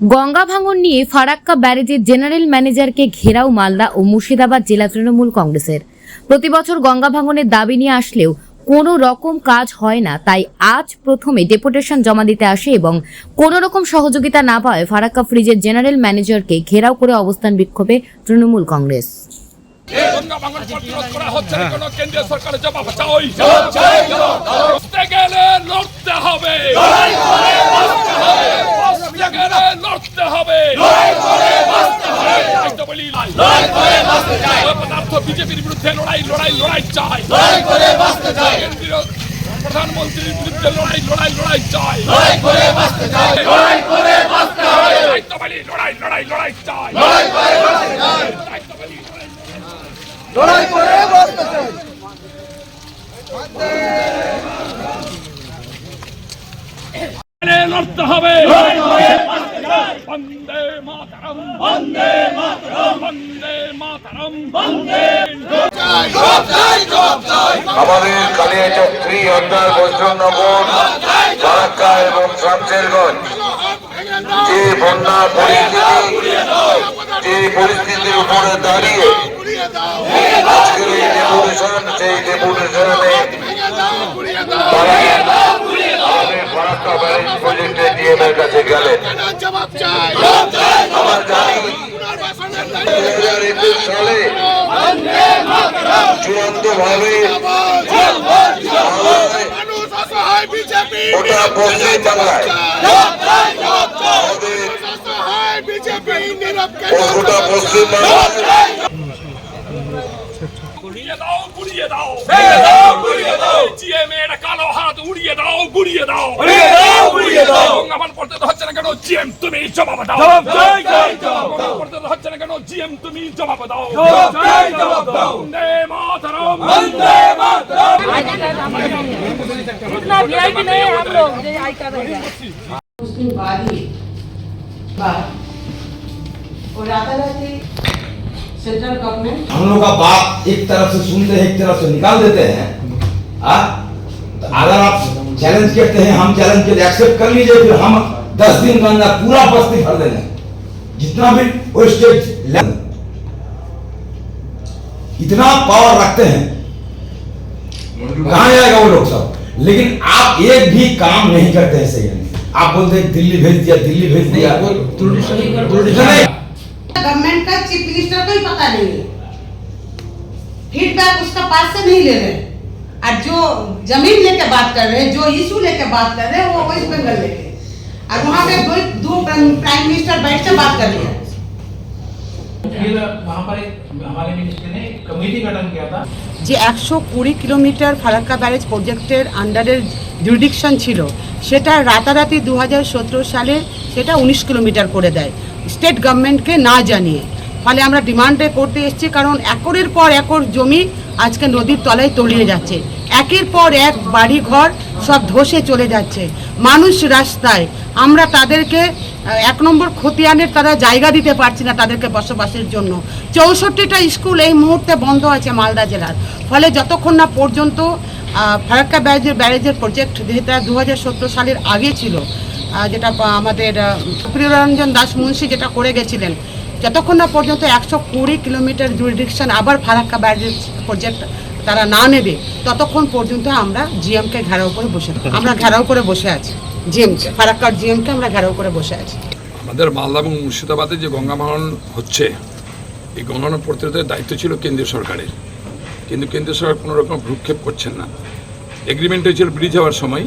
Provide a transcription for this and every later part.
গঙ্গা ভাঙন নিয়ে ফারাক্কা ব্যারেজের জেনারেল ম্যানেজারকে ঘেরাও মালদা ও মুর্শিদাবাদ জেলা তৃণমূল কংগ্রেসের। প্রতি বছর গঙ্গা ভাঙনের দাবি নিয়ে আসলেও কোনো রকম কাজ হয় না তাই আজ প্রথমে ডেপুটেশন জমা দিতে আসে এবং কোনো রকম সহযোগিতা না পাওয়ায় ফারাক্কা ফ্রিজের জেনারেল ম্যানেজারকে ঘেরাও করে অবস্থান বিক্ষোভে তৃণমূল কংগ্রেস। গঙ্গা ভাঙন প্রতিরোধ করা হচ্ছে না কোনো কেন্দ্রীয় সরকারের জবাব চাই। বসতে গেলে লড়তে হবে। লড়তে হবে। পদার্থ বিজেপির বিরুদ্ধে লড়াই লড়াই লড়াই চাই। কেন্দ্রীয় প্রধানমন্ত্রীর বিরুদ্ধে লড়াই লড়াই লড়াই চাই। লড়াই লড়াই লড়াই চাই। তাই তো বলি। লড়াই লড়াই লড়তে হবে। বন্দে মাতরম বন্দে মাতরম বন্দে মাতরম বন্দে আমাদের কালিয়াচক থ্রি অন্ডার বৈষ্ণবনগর ফারাক্কা এবং শামশেরগঞ্জ যে বন্যা পরিস্থিতি যে পরিস্থিতির উপরে দাঁড়িয়ে আজকের এই ডেপুটেশন সেই ডেপুটেশনে তারা ফারাক্কা প্রজেক্টে ডিএম কাছে গেলেন। আমরা জানি দু হাজার একুশ সালে চূড়ান্ত ভাবে ওটা পশ্চিম বাংলায় ওটা পশ্চিম বাংলায় গুড়িয়ে দাও গুড়িয়ে দাও ভেঙে দাও। গুড়িয়ে দাও জিএম এর কালো হাত উড়িয়ে দাও গুড়িয়ে দাও গুড়িয়ে দাও গুড়িয়ে দাও আমার পড়তে তো হচ্ছে না কেন জিএম তুমি জবাব দাও জবাব চাই চাই জবাব পড়তে তো হচ্ছে না কেন জিএম তুমি জবাব দাও জবাব চাই জবাব দাও বন্দে মাতরম বন্দে মাতরম इतना वीआईपी नहीं है हम लोग जो आई कर रहे हैं मुस्लिम वादी बात और अदालती सेंट्रल गवर्नमेंट हम लोग का बात एक तरफ से सुनते हैं एक तरफ से निकाल देते हैं आ? अगर आप चैलेंज करते हैं हम चैलेंज के लिए एक्सेप्ट कर लीजिए फिर हम दस दिन के अंदर पूरा बस्ती भर देंगे। जितना भी वो वेस्टेज इतना पावर रखते हैं कहाँ जाएगा वो लोग सब? लेकिन आप एक भी काम नहीं करते हैं सही। आप बोलते हैं दिल्ली भेज दिया दिल्ली भेज दिया। गवर्नमेंट का चीफ मिनिस्टर को ही पता नहीं है। फीडबैक उसका पास से नहीं ले रहे। और जो जमीन लेके बात कर रहे हैं जो इशू लेके बात कर रहे हैं वो वेस्ट बंगाल लेके और वहाँ पे दो दो प्राइम मिनिस्टर बैठ के बात कर रहे हैं फिर वहाँ पर एक हमारे मिनिस्टर ने एक कमेटी गठन किया था যে একশো কুড়ি কিলোমিটার ফারাক্কা ব্যারেজ প্রজেক্টের আন্ডারের জুরিডিকশন ছিল সেটা রাতারাতি দু সালে সেটা উনিশ কিলোমিটার করে দেয় স্টেট গভর্নমেন্টকে না জানিয়ে ফলে আমরা ডিমান্ডে করতে এসেছি কারণ একরের পর একর জমি আজকে নদীর তলায় তলিয়ে যাচ্ছে। একের পর এক বাড়ি ঘর সব ধসে চলে যাচ্ছে। মানুষ রাস্তায়। আমরা তাদেরকে এক নম্বর খতিয়ানের তারা জায়গা দিতে পারছি না তাদেরকে বসবাসের জন্য। চৌষট্টিটা স্কুল এই মুহূর্তে বন্ধ আছে মালদা জেলার। ফলে যতক্ষণ না পর্যন্ত ফারাক্কা ব্যারেজের ব্যারেজের প্রজেক্ট যেটা দু হাজার সত্তর সালের আগে ছিল যেটা আমাদের প্রিয়রঞ্জন দাস মুন্সি যেটা করে গেছিলেন যতক্ষণ না পর্যন্ত একশো কুড়ি কিলোমিটার জুরিডিকশন আবার ফারাক্কা ব্যারেজ প্রজেক্ট তারা না নেবে ততক্ষণ পর্যন্ত আমরা জিএমকে ঘেরাও করে বসে থাকি। আমরা ঘেরাও করে বসে আছি জিএমকে ফারাক্কার জিএমকে আমরা ঘেরাও করে বসে আছি। আমাদের মালদা এবং মুর্শিদাবাদে যে গঙ্গা ভাঙন হচ্ছে এই গঙ্গা ভাঙন প্রতিরোধের দায়িত্ব ছিল কেন্দ্রীয় সরকারের। কিন্তু কেন্দ্রীয় সরকার কোনো রকম ভ্রুক্ষেপ করছেন না। এগ্রিমেন্ট হয়েছিল ব্রিজ হওয়ার সময়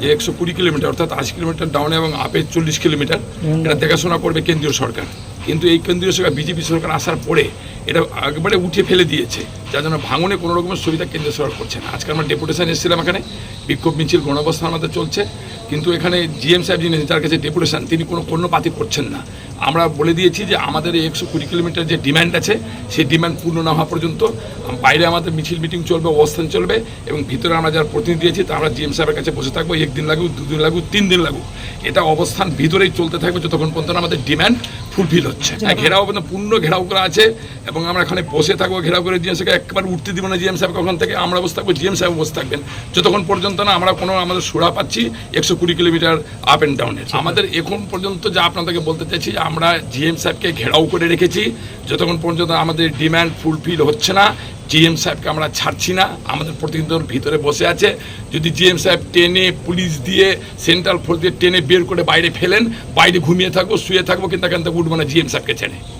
যে একশো কুড়ি কিলোমিটার অর্থাৎ আশি কিলোমিটার ডাউনে এবং আপে চল্লিশ কিলোমিটার। এটা দেখাশোনা করবে কেন্দ্রীয় সরকার। কিন্তু এই কেন্দ্রীয় সরকার, বিজেপি সরকার আসার পরে এটা একবারে উঠে ফেলে দিয়েছে, যার জন্য ভাঙনে কোনো রকমের সুবিধা কেন্দ্রীয় সরকার করছে না। আজকে আমরা ডেপুটেশন এসেছিলাম এখানে, বিক্ষোভ মিছিল, গণঅবস্থান আমাদের চলছে, কিন্তু এখানে জিএম সাহেব যিনি যার কাছে ডেপুটেশন, তিনি কোনো কর্ণপাতি করছেন না। আমরা বলে দিয়েছি যে আমাদের এই একশো কুড়ি কিলোমিটার যে ডিম্যান্ড আছে, সেই ডিম্যান্ড পূর্ণ না হওয়া পর্যন্ত বাইরে আমাদের মিছিল, মিটিং চলবে, অবস্থান চলবে এবং ভিতরে আমরা যারা প্রতিনিধি দিয়েছি তা আমরা জিএম সাহেবের কাছে বসে থাকব, একদিন লাগুক দুদিন লাগুক তিন দিন লাগুক এটা অবস্থান ভিতরেই চলতে থাকবে, যতক্ষণ পর্যন্ত আমাদের ডিমান্ড ফুলফিল হচ্ছে। ঘেরাও কিন্তু পূর্ণ ঘেরাও করা আছে এবং আমরা এখানে বসে থাকব, ঘেরাও করে জিএম সাহেবকে একবার উঠতে দিব না। জিএম সাহেব কখন থেকে আমরা বসে থাকব, জিএম সাহেব বসে থাকবেন। যতক্ষণ পর্যন্ত না আমরা কোনো আমাদের সুরা পাচ্ছি, একশো কুড়ি কিলোমিটার আপ অ্যান্ড ডাউনে আমাদের এখন পর্যন্ত যা আপনাদেরকে বলতে চাইছি, আমরা জিএম সাহেবকে ঘেরাও করে রেখেছি। যতক্ষণ পর্যন্ত আমাদের ডিম্যান্ড ফুলফিল হচ্ছে না জিএম সাহেবকে আমরা ছাড়ছি না, আমাদের প্রতিনিধির ভিতরে বসে আছে। যদি জিএম সাহেব টেনে পুলিশ দিয়ে সেন্ট্রাল ফোর্স দিয়ে টেনে বের করে বাইরে ফেলেন, বাইরে ঘুমিয়ে থাকব, শুয়ে থাকব, কিন্তু এখান থেকে উঠবো না জিএম সাহেবকে ছেড়ে।